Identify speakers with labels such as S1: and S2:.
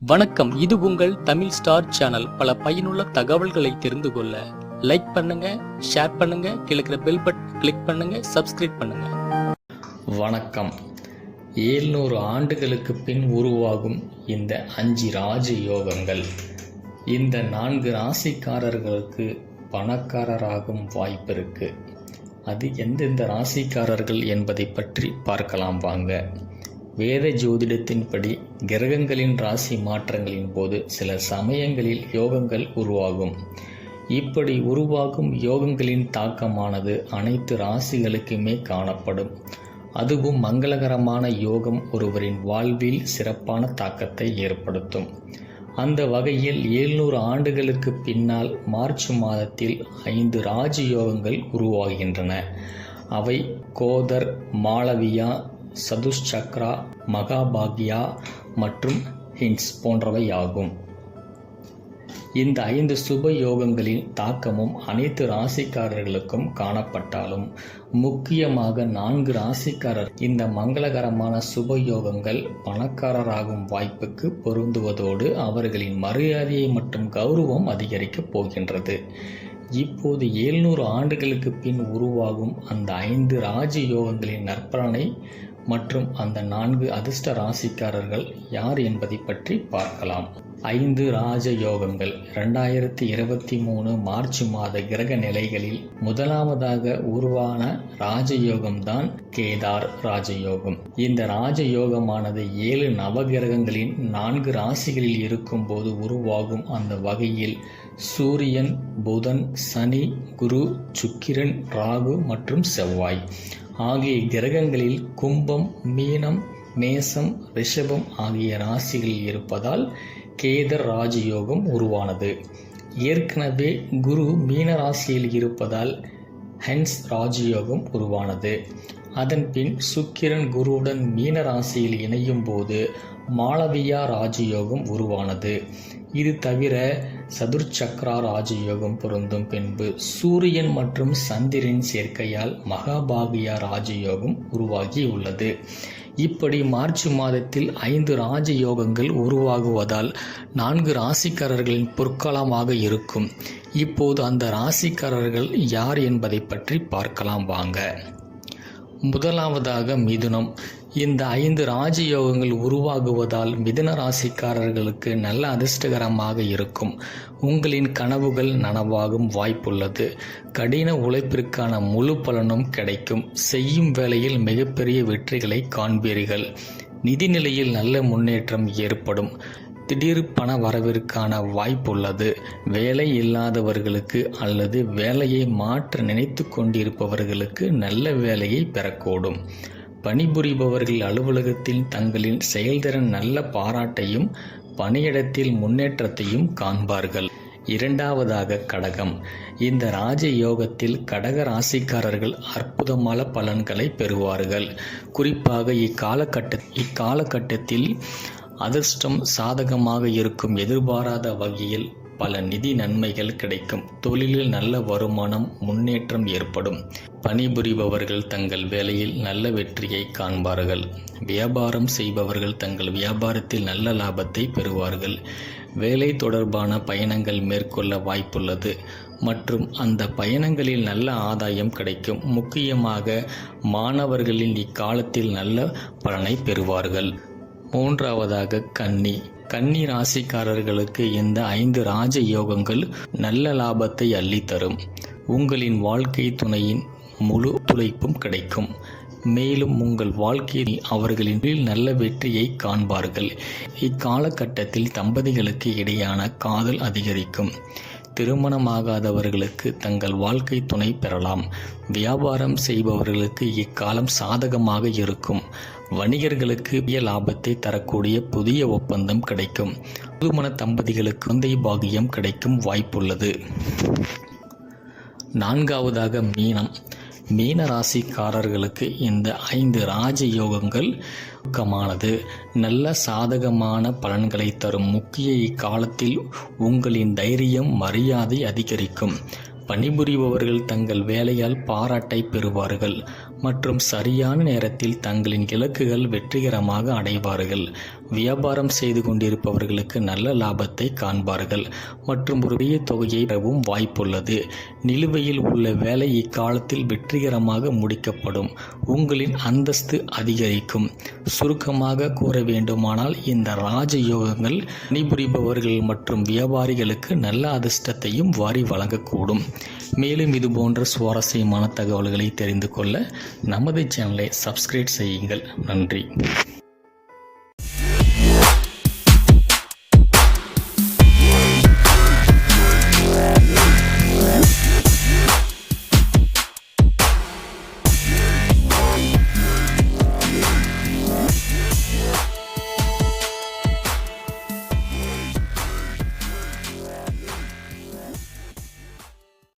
S1: வணக்கம். இது உங்கள் தமிழ் ஸ்டார் சேனல். பல பயனுள்ள தகவல்களை தெரிந்து கொள்ள லைக் பண்ணுங்க ஷேர் பண்ணுங்க கிழக்கிற பெல் பட்டன் கிளிக் பண்ணுங்க சப்ஸ்கிரைப் பண்ணுங்க.
S2: வணக்கம். ஏழ்நூறு ஆண்டுகளுக்கு பின் உருவாகும் இந்த அஞ்சு ராஜ யோகங்கள். இந்த நான்கு ராசிக்காரர்களுக்கு பணக்காரராகும் வாய்ப்பு இருக்கு. அது எந்தெந்த ராசிக்காரர்கள் என்பதை பற்றி பார்க்கலாம் வாங்க. வேத ஜோதிடத்தின்படி கிரகங்களின் ராசி மாற்றங்களின் போது சில சமயங்களில் யோகங்கள் உருவாகும். இப்படி உருவாகும் யோகங்களின் தாக்கமானது அனைத்து ராசிகளுக்குமே காணப்படும். அதுவும் மங்களகரமான யோகம் ஒருவரின் வாழ்வில் சிறப்பான தாக்கத்தை ஏற்படுத்தும். அந்த வகையில் எழுநூறு ஆண்டுகளுக்கு பின்னால் மார்ச் மாதத்தில் ஐந்து ராஜயோகங்கள் உருவாகின்றன. அவை கோதர் மாளவியா சதுஷ்சக்ரா மகாபாக்யா மற்றும் ஹின்ஸ் போன்றவை ஆகும் இந்த ஐந்து சுப யோகங்களின் தாக்கமும் அனைத்து ராசிக்காரர்களுக்கும் காணப்பட்டாலும் முக்கியமாக நான்கு ராசிக்காரர் இந்த மங்களகரமான சுப யோகங்கள் பணக்காரராகும் வாய்ப்புக்கு பொருந்துவதோடு அவர்களின் மரியாதையை மற்றும் கௌரவம் அதிகரிக்கப் போகின்றது. இப்போது ஏழ்நூறு ஆண்டுகளுக்கு பின் உருவாகும் அந்த ஐந்து ராஜ யோகங்களின் நற்பலனை மற்றும் அந்த நான்கு அதிர்ஷ்ட ராசிக்காரர்கள் யார் என்பதை பற்றி பார்க்கலாம். ஐந்து ராஜ யோகங்கள். இரண்டாயிரத்தி இருபத்தி மூணு மார்ச் மாத கிரக நிலைகளில் முதலாவதாக உருவான ராஜயோகம்தான் கேதார் ராஜயோகம் இந்த ராஜயோகமானது ஏழு நவகிரகங்களின் நான்கு ராசிகளில் இருக்கும்போது உருவாகும் அந்த வகையில் சூரியன் புதன் சனி குரு சுக்கிரன் ராகு மற்றும் செவ்வாய். ஆகிய கிரகங்களில் கும்பம் மீனம் மேசம் ரிஷபம் ஆகிய ராசிகளில் இருப்பதால் கேதர் ராஜயோகம் உருவானது. ஏற்கனவே குரு மீன ராசியில் இருப்பதால் ஹென்ஸ் ராஜயோகம் உருவானது. அதன் பின் சுக்கிரன் குருவுடன் மீன ராசியில் இணையும் போது மாளவியா ராஜயோகம் உருவானது. இது தவிர சதுர்ச்சக்ரா ராஜயோகம் பொருந்தும் பின்பு சூரியன் மற்றும் சந்திரன் சேர்க்கையால் மகாபாகியா ராஜயோகம் உருவாகி உள்ளது. இப்படி மார்ச் மாதத்தில் ஐந்து ராஜயோகங்கள் உருவாகுவதால் நான்கு ராசிக்காரர்களின் பொற்காலமாக இருக்கும். இப்போது அந்த ராசிக்காரர்கள் யார் என்பதை பற்றி பார்க்கலாம் வாங்க. முதலாவதாக மிதுனம். இந்த ஐந்து ராஜயோகங்கள் உருவாகுவதால் மிதுன ராசிக்காரர்களுக்கு நல்ல அதிர்ஷ்டகரமாக இருக்கும். உங்களின் கனவுகள் நனவாகும் வாய்ப்புள்ளது. கடின உழைப்பிற்கான முழு பலனும் கிடைக்கும். செய்யும் வேளையில் மிகப்பெரிய வெற்றிகளை காண்பீர்கள். நிதிநிலையில் நல்ல முன்னேற்றம் ஏற்படும். திடீர் பண வரவிற்கான வாய்ப்புள்ளது வேலை இல்லாதவர்களுக்கு அல்லது வேலையை மாற்ற நினைத்து கொண்டிருப்பவர்களுக்கு நல்ல வேலையை பெறக்கூடும். பணிபுரிபவர்கள் அலுவலகத்தில் தங்களின் செயல்திறன் நல்ல பாராட்டையும் பணியிடத்தில் முன்னேற்றத்தையும் காண்பார்கள். இரண்டாவதாக கடகம். இந்த ராஜ யோகத்தில் கடக ராசிக்காரர்கள் அற்புதமான பலன்களை பெறுவார்கள். குறிப்பாக இக்காலகட்ட இக்காலகட்டத்தில் அதிர்ஷ்டம் சாதகமாக இருக்கும் எதிர்பாராத வகையில் பல நிதி நன்மைகள் கிடைக்கும். தொழிலில் நல்ல வருமானம் முன்னேற்றம் ஏற்படும். பணிபுரிபவர்கள் தங்கள் வேலையில் நல்ல வெற்றியை காண்பார்கள். வியாபாரம் செய்பவர்கள் தங்கள் வியாபாரத்தில் நல்ல லாபத்தை பெறுவார்கள். வேலை தொடர்பான பயணங்கள் மேற்கொள்ள வாய்ப்புள்ளது. மற்றும் அந்த பயணங்களில் நல்ல ஆதாயம் கிடைக்கும். முக்கியமாக மாணவர்களின் இக்காலத்தில் நல்ல பலனை பெறுவார்கள். மூன்றாவதாக கன்னி. கன்னி ராசிக்காரர்களுக்கு இந்த ஐந்து ராஜ யோகங்கள் நல்ல லாபத்தை அள்ளித்தரும். உங்களின் வாழ்க்கை துணையின் முழு துளைப்பும் கிடைக்கும். மேலும் உங்கள் வாழ்க்கையில் அவர்களின் நல்ல வெற்றியை காண்பார்கள். இக்காலகட்டத்தில் தம்பதிகளுக்கு இடையான காதல் அதிகரிக்கும். திருமணமாகாதவர்களுக்கு தங்கள் வாழ்க்கை துணை பெறலாம். வியாபாரம் செய்பவர்களுக்கு இக்காலம் சாதகமாக இருக்கும். வணிகர்களுக்கு லாபத்தை தரக்கூடிய புதிய ஒப்பந்தம் கிடைக்கும். புதுமண தம்பதிகளுக்கு குழந்தை பாகியம் கிடைக்கும் வாய்ப்புள்ளது. நான்காவதாக மீனம். மீன ராசிக்காரர்களுக்கு இந்த ஐந்து ராஜ யோகங்கள் ஊக்கமானது நல்ல சாதகமான பலன்களை தரும் முக்கிய இக்காலத்தில் உங்களின் தைரியம் மரியாதை அதிகரிக்கும். பணிபுரிபவர்கள் தங்கள் வேலையால் பாராட்டை பெறுவார்கள். மற்றும் சரியான நேரத்தில் தங்களின் இலக்குகள் வெற்றிகரமாக அடைவார்கள். வியாபாரம் செய்து கொண்டிருப்பவர்களுக்கு நல்ல லாபத்தை காண்பார்கள். மற்றும் ஒரு பெரிய தொகையை பெறவும் வாய்ப்புள்ளது. நிலுவையில் உள்ள வேலை இக்காலத்தில் வெற்றிகரமாக முடிக்கப்படும். உங்களின் அந்தஸ்து அதிகரிக்கும். சுருக்கமாக கூற வேண்டுமானால் இந்த ராஜயோகங்கள் பணிபுரிபவர்கள் மற்றும் வியாபாரிகளுக்கு நல்ல அதிர்ஷ்டத்தையும் வாரி வழங்கக்கூடும். மேலும் இது போன்ற சுவாரஸ்யமான தகவல்களை தெரிந்து கொள்ள நமது சேனலை சப்ஸ்கிரைப் செய்யுங்கள். நன்றி.